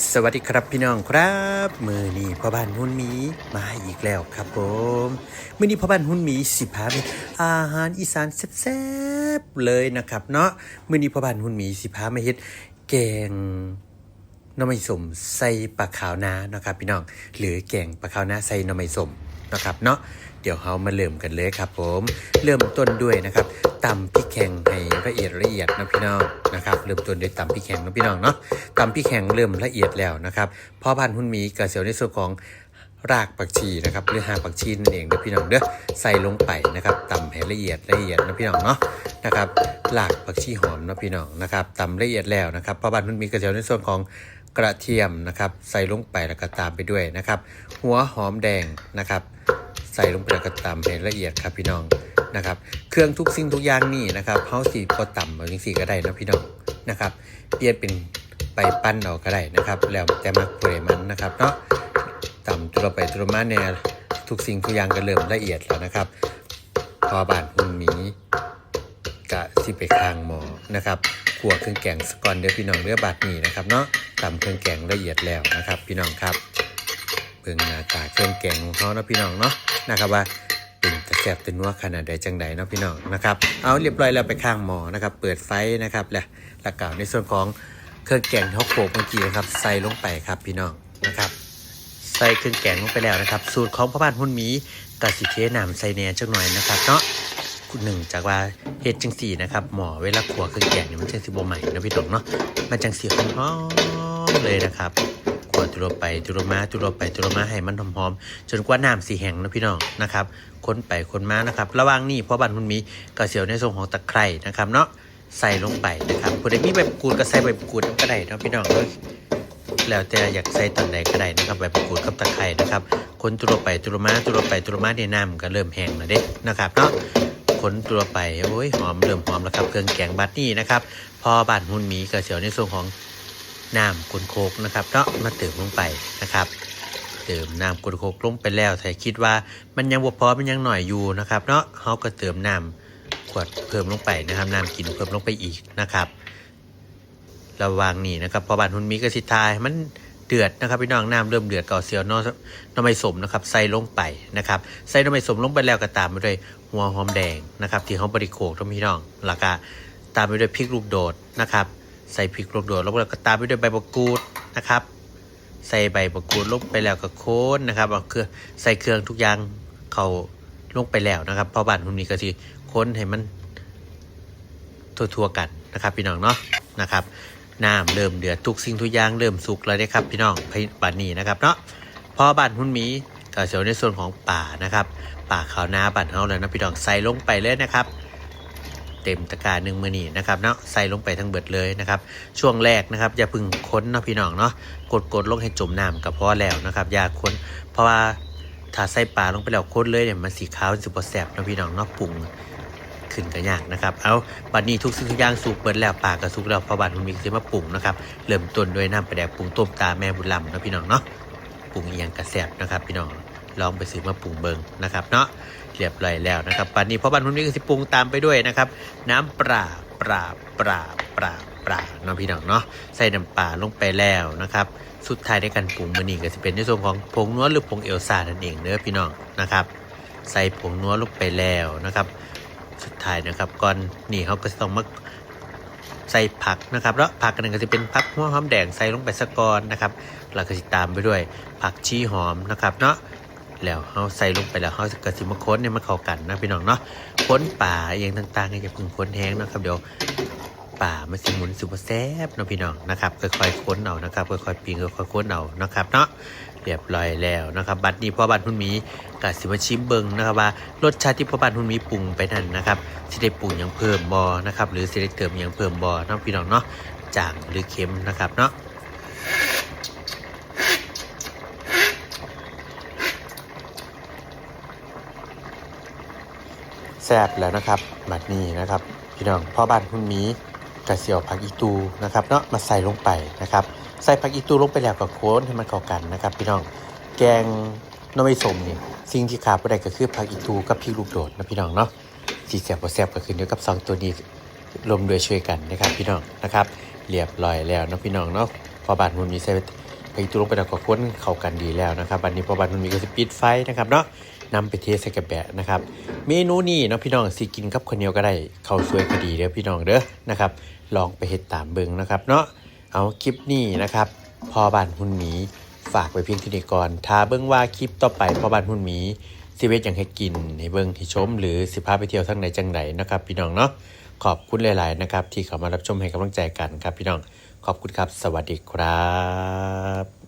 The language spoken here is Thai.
สวัสดีครับพี่น้องครับ มือนี้พ่อบ้านหุ่นหมีมาอีกแล้วครับผมมือนี้พ่อบ้านหุ่นหมีสิพาไปอาหารอีสานแซ่บๆเลยนะครับเนาะมือนี้พ่อบ้านหุ่นหมีสิพามาเฮ็ดแกงน้ำมันสมใส่ปลาขาวนานะครับพี่น้องหรือแกงปลาขาวนาใส่น้ำมันสม นะครับเนาะเดี๋ยวเรามาเริ่มกันเลยครับผม เริ่มต้นด้วยนะครับตำพริกแข็งให้ละเอียดละเอียดนะพี่น้องนะครับเริ่มต้นด้วยตำพริกแข็งนะพี่น้องเนาะตำพริกแข็งเริ่มละเอียดแล้วนะครับพ่อพันธุ์หุ้นมีกระเสียวในส่วนของรากผักชีนะครับหรือหางผักชีนั่นเองนะพี่น้องเด้อใส่ลงไปนะครับตำให้ละเอียดละเอียดนะพี่น้องเนาะนะครับรากผักชีหอมนะพี่น้องนะครับตำละเอียดแล้วนะครับพ่อพันธุ์หุ้นมีกระเสียวในส่วนของ กระเทียมนะครับ ใส่ลงไปแล้วก็ตามไปด้วยนะครับ หัวหอมแดงนะครับ ใส่ลงไปแล้วก็ตำให้ละเอียดครับพี่น้องนะครับ เครื่องทุกสิ่งทุกอย่างนี่นะครับเฮาสีพอต่ำเอาจังสีก็ได้นะพี่น้องนะครับเปลี่ยนเป็นไปปั้นเอาก็ได้นะครับ แล้วแต่มักเปรมันนะครับเนาะต่ำตัวไปตัวมาเนี่ยทุกสิ่งทุกอย่างก็เริ่มละเอียดแล้วนะครับ พอบานหุ่นหมีกะสิไปข้างหมอนะครับ ขัวเครื่องแกงสกอนเด้อพี่น้องเด้อบาดนี้นะครับเนาะตำเครื่องแกงละเอียดแล้วนะครับ พี่น้องครับเบิ่งหน้าตาเครื่องแกงของเขาเนาะพี่น้องเนาะนะครับว่าเป็นตะแสบเป็นนัวขนาดใดจังใดเนาะพี่น้องนะครับเอาเรียบร้อยแล้วไปข้างหมอนะครับ เปิดไฟนะครับและแล้วก็ในส่วนของเครื่องแกงที่เขาโขลกเมื่อกี้นะครับใส่ลงไปครับพี่น้องนะครับใส่เครื่องแกงลงไปแล้วนะครับ สูตรของพ่อบ้านหุ่นหมีกสิเทน้ำใส่แหน่จังหน่อยนะครับเนาะ หนึ่งจากว่าเฮ็ดจังสี่นะครับหมอเวลาขัวเครื่องแกงเนี่ยมันจังสิบ่ใหม่นะพี่น้องเนาะมันจังสีหอมเลยนะครับขัวตุลไปตุลมาตุลไปตุลมาให้มันหอมๆจนกว่าน้ำสีแห้งนะพี่น้องนะครับคนไปคนมานะครับ ระว่างนี้พ่อบ้านคุณมีก็เสียวในทรงของตะไคร่นะครับเนาะใส่ลงไปนะครับผู้ใดมีใบกรูดก็ใส่ใบกรูดก็ได้นะพี่น้องเอ้ยแล้วแต่อยากใส่ตอนใดก็ได้นะครับใบกรูดกับตะไคร่นะครับคนตุลไปตุลมาตุลไปตุลมาในน้ำก็เริ่มแห้งแล้วเด้นะครับเนาะ คนตุลไป โอ้ยหอมเริ่มหอมแล้วครับเครื่องแกงบัดนี้นะครับ พอบานหุ่นหมีก็เสียวในส่วนของน้ำกุนโคกนะครับเนาะมาเติมลงไปนะครับ เติมน้ำกรดโคกลงไปแล้วถ้าคิดว่ามันยังบ่พอมันยังหน่อยอยู่นะครับเนาะเขาก็เติมน้ำขวดเพิ่มลงไปนะครับน้ำกินเพิ่มลงไปอีกนะครับ ระว่างนี้นะครับ พอบานทุนหมีกระสิทายมัน เดือดนะครับพี่น้องน้ำเริ่มเดือดก่อเสียวนอน้ำไม่สมนะครับใส่ลงไปนะครับใส่น้ำไม่สมลงไปแล้วก็ตามไปด้วยหัวหอมแดงนะครับที่เขาบริโภคทั้งพี่น้องแล้วก็ตามไปด้วยพริกลูกโดดนะครับใส่พริกลูกโดดแล้วก็ตามไปด้วยใบมะกรูดนะครับใส่ใบมะกรูดลงไปแล้วก็โค้นนะครับเอาเครื่องใส่เครื่องทุกอย่างเขาลงไปแล้วนะครับพอบ้านคุณมีก็ที่ค้นให้มันทั่วๆกันนะครับพี่น้องเนาะนะครับ น้ำเริ่มเดือดทุกสิ่งทุกอย่างเริ่มสุกแล้วนะครับพี่น้องบ้านนี้นะครับเนาะพอบ้านคุณมีก็เสียวในส่วนของป่านะครับ ป่าขาวนาบ้านเฮาแล้วนะพี่น้องใส่ลงไปเลยนะครับ เต็มตะกร้าหนึ่งมือนีนะครับเนาะใส่ลงไปทั้งเบิดเลยนะครับ ช่วงแรกนะครับอย่าพึ่งค้นเนาะพี่น้องเนาะกดกดลงให้จมน้ำก็พอแล้วนะครับอย่าค้นเพราะว่าถ้าใส่ปลาลงไปแล้วค้นเลยเนี่ยมันสีขาวสิบแสบนะพี่น้องเนาะปรุง ขึ้นก็ยากนะครับเอาบัดนี้ทุกสิ่งทุกอย่างสุกเบิดแล้วปลาก็สุกแล้วพอบัดมันมีสิมาปรุงนะครับเริ่มต้นด้วยน้ำปลาแดกปรุงต้มตาแม่บุญลำนะพี่น้องเนาะปรุงอหยังกระแสบนะครับพี่น้องลองไปซื้อมาปรุงเบิงนะครับเนาะเรียบร้อยแล้วนะครับปันนี้เพราะบันพุ่นี้ก็สิปรุงตามไปด้วยนะครับ น้ำปลาปลาปลาปลาปลาเนาะพี่น้องเนาะใส่น้ำปลาลงไปแล้วนะครับ สุดท้ายในการปรุงมันนี่ก็จะเป็นในส่วนของผงนัวหรือผงเอลซ่านั่นเองเนื้อพี่น้องนะครับ ใส่ผงนัวลงไปแล้วนะครับ สุดท้ายนะครับก่อนนี่เขาก็จะต้องมาใส่ผักนะครับแล้วผักกันนึงก็จะเป็นผักหัวหอมแดงใส่ลงไปสะกอนนะครับแล้วก็จะตามไปด้วยผักชีหอมนะครับเนาะแล้วเขาใส่ลงไปแล้วเขากระสิมาค้นเนี่ยมาเข้ากันนะพี่น้องเนาะค้นป่าเองต่างๆอย่าเพึ่งค้นแห้งนะครับเดี๋ยวป่ามันสิหมุนสุปแซบนะพี่น้องนะครับค่อยๆค้นเอานะครับค่อยๆปีนค่อยๆค้นเอานะครับเนาะ เรียบร้อยแล้วนะครับ บัดนี้พ่อบ้านพุ่นมีกะสิมาชิมเบิงนะครับว่ารสชาติที่พ่อบ้านพุ่นมีปรุงไปนั่นนะครับสิได้ปรุงอย่างเพิ่มบอนะครับหรือสิได้เติมอย่างเพิ่มบอเนาะพี่น้องเนาะจางหรือเค็มนะครับเนาะแซ่บแล้วนะครับบัดนี้นะครับ พี่น้องพ่อบ้านคุณมี กระเสียวผักอีตูนะครับเนาะมาใส่ลงไปนะครับใส่ผักอีตูลงไปแล้วก็โค้นให้มันเข้ากันนะครับพี่น้องแกงน้ำไม่สมเนี่ยสิ่งที่ขาดไม่ได้ก็คือผักอีตูกับพริกลูกโดดนะพี่น้องเนาะสีแซ่บบ่แซ่บก็คือเดียวกับสองตัวนี้รวมด้วยช่วยกันนะครับพี่น้องนะครับเรียบร้อยแล้วนะพี่น้องเนาะพอบานคุณมีใส่ไปตุลงไปแล้วก็ค้นเข้ากันดีแล้วนะครับวันนี้พอบันมันมีก็จะปิดไฟนะครับเนาะ นำไปเทใส่กระแบะนะครับ เมนูนี้เนาะพี่น้องสิกินกับข้าวเหนียวก็ได้ข้าวสวยก็ดีเด้อพี่น้องเด้อนะครับ ลองไปเฮ็ดตามเบิ่งนะครับ เนาะเอาคลิปนี้นะครับพอบ้านหุ่นหมีฝากไว้เพียงที่นี้ก่อนถ้าเบิ่งว่าคลิปต่อไปพอบ้านหุ่นหมีสิเวทยังให้กินให้เบิ่งให้ชม หรือสิพาไปเที่ยวทั้งไหนจังไหนนะครับ พี่น้องเนาะขอบคุณหลาย ๆ นะครับ ที่เข้ามารับชมให้กำลังใจกันครับ พี่น้องขอบคุณครับ สวัสดีครับ